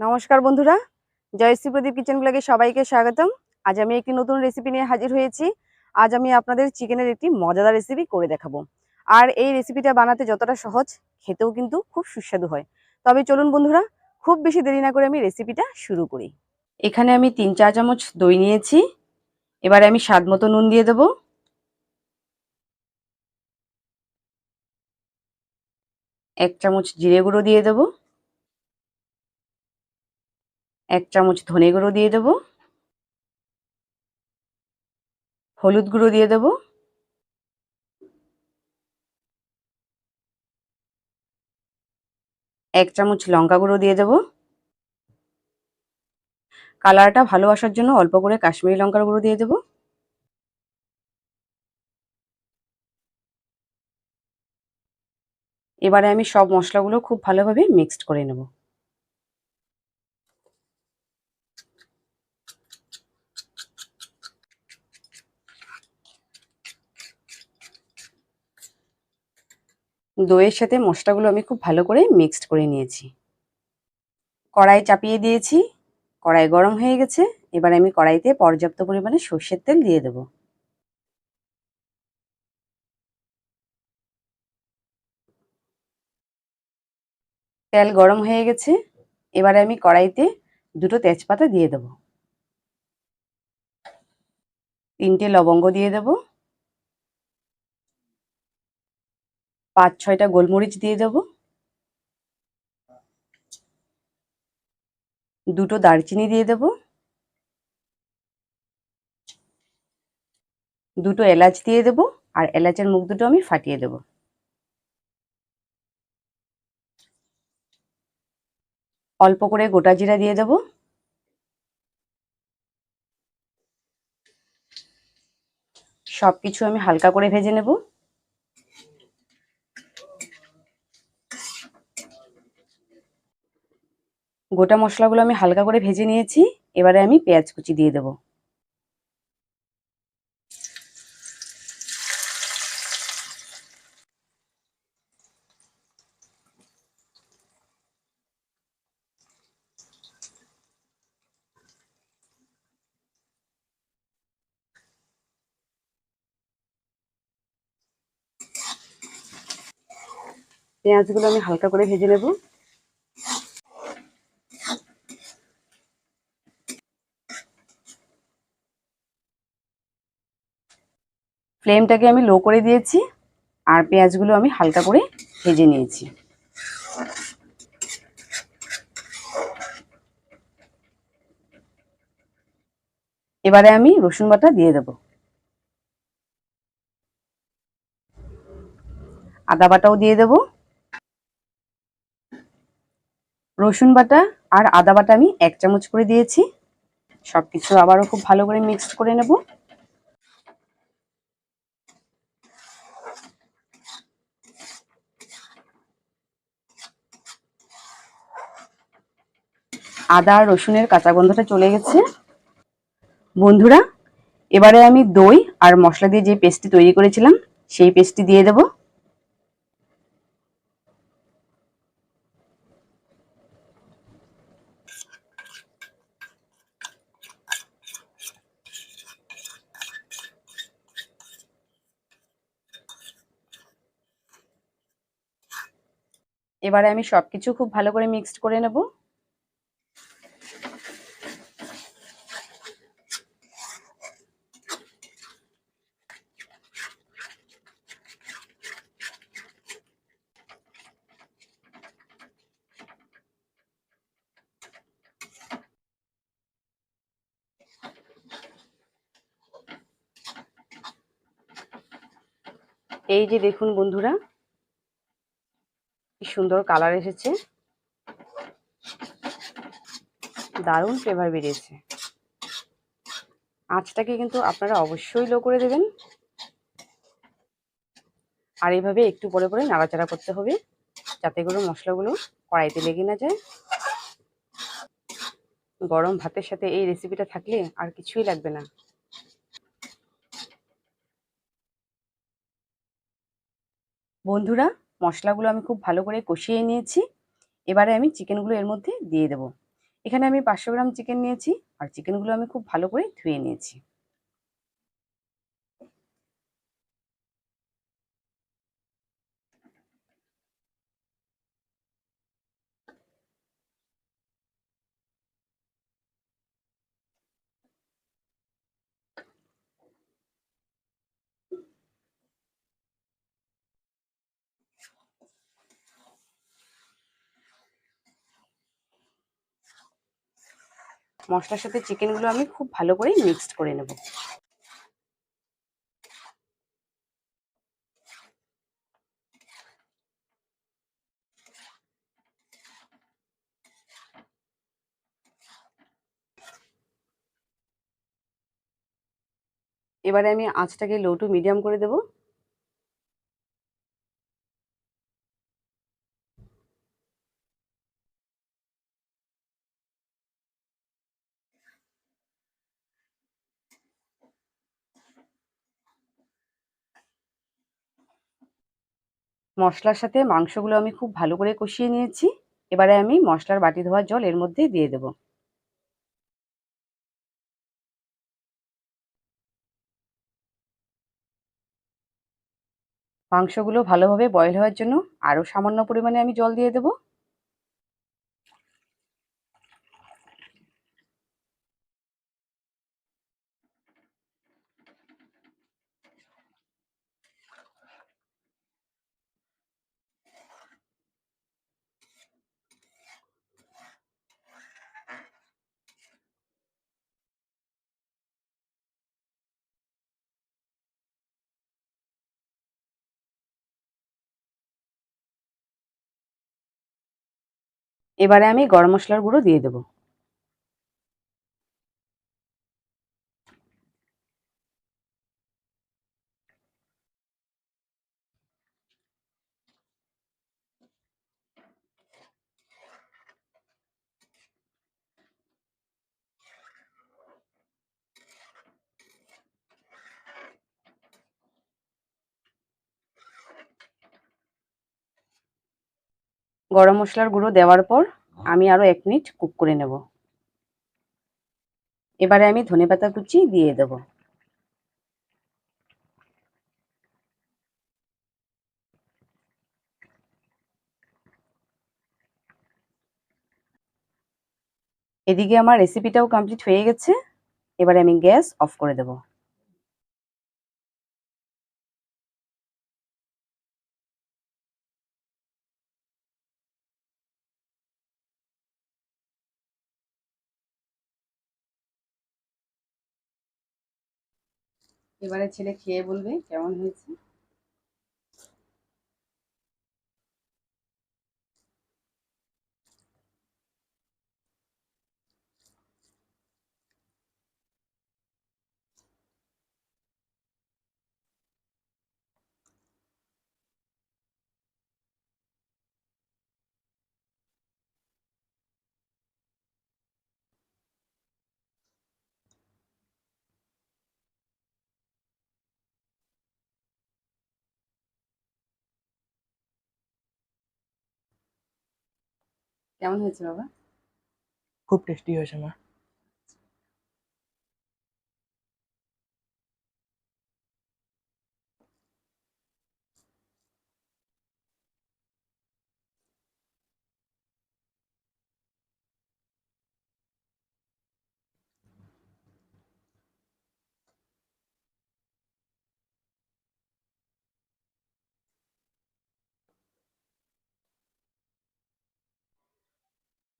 নমস্কার বন্ধুরা জয়শ্রী প্রদীপ কিচেন ব্লগে সবাইকে স্বাগতম। আজ আমি একটি নতুন রেসিপি নিয়ে হাজির হয়েছি। আজ আমি আপনাদের চিকেনের একটি মজাদার রেসিপি করে দেখাবো। আর এই রেসিপিটা বানাতে যতটা সহজ, খেতেও কিন্তু খুব সুস্বাদু হয়। তবে চলুন বন্ধুরা, খুব বেশি দেরি না করে আমি রেসিপিটা শুরু করি। এখানে আমি তিন চা চামচ দই নিয়েছি। এবারে আমি স্বাদ মতো নুন দিয়ে দেবো। এক চামচ জিরে গুঁড়ো দিয়ে দেবো। এক চামচ ধনে গুঁড়ো দিয়ে দেবো। হলুদ গুঁড়ো দিয়ে দেবো। এক চামচ লঙ্কা গুঁড়ো দিয়ে দেবো। কালারটা ভালো আসার জন্য অল্প করে কাশ্মীরি লঙ্কার গুঁড়ো দিয়ে দেবো। এবারে আমি সব মশলাগুলো খুব ভালোভাবে মিক্সড করে নেব। দইয়ের সাথে মশলাগুলো আমি খুব ভালো করে মিক্সড করে নিয়েছি। কড়াই চাপিয়ে দিয়েছি, কড়াই গরম হয়ে গেছে, এবার আমি কড়াইতে পর্যাপ্ত পরিমাণে সর্ষের তেল দিয়ে দেব। তেল গরম হয়ে গেছে, এবারে আমি কড়াইতে দুটো তেজপাতা দিয়ে দেব। তিনটে লবঙ্গ দিয়ে দেব। পাঁচ, ছয়টা গোলমরিচ দিয়ে দেব। দুটো দারচিনি দিয়ে দেব। দুটো এলাচ দিয়ে দেব আর এলাচের মুখ দুটো আমি ফাটিয়ে দেব। অল্প করে গোটা জিরা দিয়ে দেব। সব কিছু আমি হালকা করে ভেজে নেব। গোটা মশলাগুলো আমি হালকা করে ভেজে নিয়েছি, এবারে আমি পেঁয়াজ কুচি দিয়ে দেব। পেঁয়াজগুলো আমি হালকা করে ভেজে নেব। ফ্লেমটাকে আমি লো করে দিয়েছি আর পেঁয়াজগুলো আমি হালকা করে ভেজে নিয়েছি। এবারে আমি রসুন বাটা দিয়ে দেব। আদা বাটাও দিয়ে দেব। রসুন বাটা আর আদা বাটা আমি এক চামচ করে দিয়েছি। সবকিছু আবারও খুব ভালো করে মিক্সড করে নেব। আদা, রসুনের কাঁচা গন্ধটা চলে গেছে। বন্ধুরা, এবারে আমি দই আর মশলা দিয়ে যে পেস্টটি তৈরি করেছিলাম, সেই পেস্টটি দিয়ে দেব। এবারে আমি সবকিছু খুব ভালো করে মিক্সড করে নেব। এই যে দেখুন বন্ধুরা, কি সুন্দর কালার এসেছে। দারুণ ফ্লেভার বেরিয়েছে। আঁচটাকে কিন্তু আপনারা অবশ্যই লো করে দেবেন। আর এইভাবে একটু পরে পরে নাড়াচাড়া করতে হবে, যাতে করে মশলাগুলো কড়াইতে লেগে না যায়। গরম ভাতের সাথে এই রেসিপিটা থাকলে আর কিছুই লাগবে না। বন্ধুরা, মশলাগুলো আমি খুব ভালো করে কষিয়ে নিয়েছি। এবারে আমি চিকেনগুলো এর মধ্যে দিয়ে দেব। এখানে আমি পাঁচশো গ্রাম চিকেন নিয়েছি আর চিকেনগুলো আমি খুব ভালো করে ধুয়ে নিয়েছি। মশলার সাথে চিকেনগুলো আমি খুব ভালো করে মিক্সড করে নেব। এবারে আমি আঁচটাকে লো টু মিডিয়াম করে দেব। মশলার সাথে মাংসগুলো আমি খুব ভালো করে কষিয়ে নিয়েছি। এবারে আমি মশলার বাটি ধোয়ার জল এর মধ্যে দিয়ে দেব। মাংসগুলো ভালোভাবে বয়েল হওয়ার জন্য আরও সামান্য পরিমাণে আমি জল দিয়ে দেব। এবারে আমি গরম মশলার গুঁড়ো দিয়ে দেব। গরম মশলার গুঁড়ো দেওয়ার পর আমি আরও এক মিনিট কুক করে নেব। এবারে আমি ধনেপাতা কুচি দিয়ে দেব। এদিকে আমার রেসিপিটাও কমপ্লিট হয়ে গেছে। এবারে আমি গ্যাস অফ করে দেব। এবারে ছেলে খেয়ে বলবে কেমন হয়েছে? কেমন হয়েছে বাবা? খুব টেস্টি হয়েছে মা।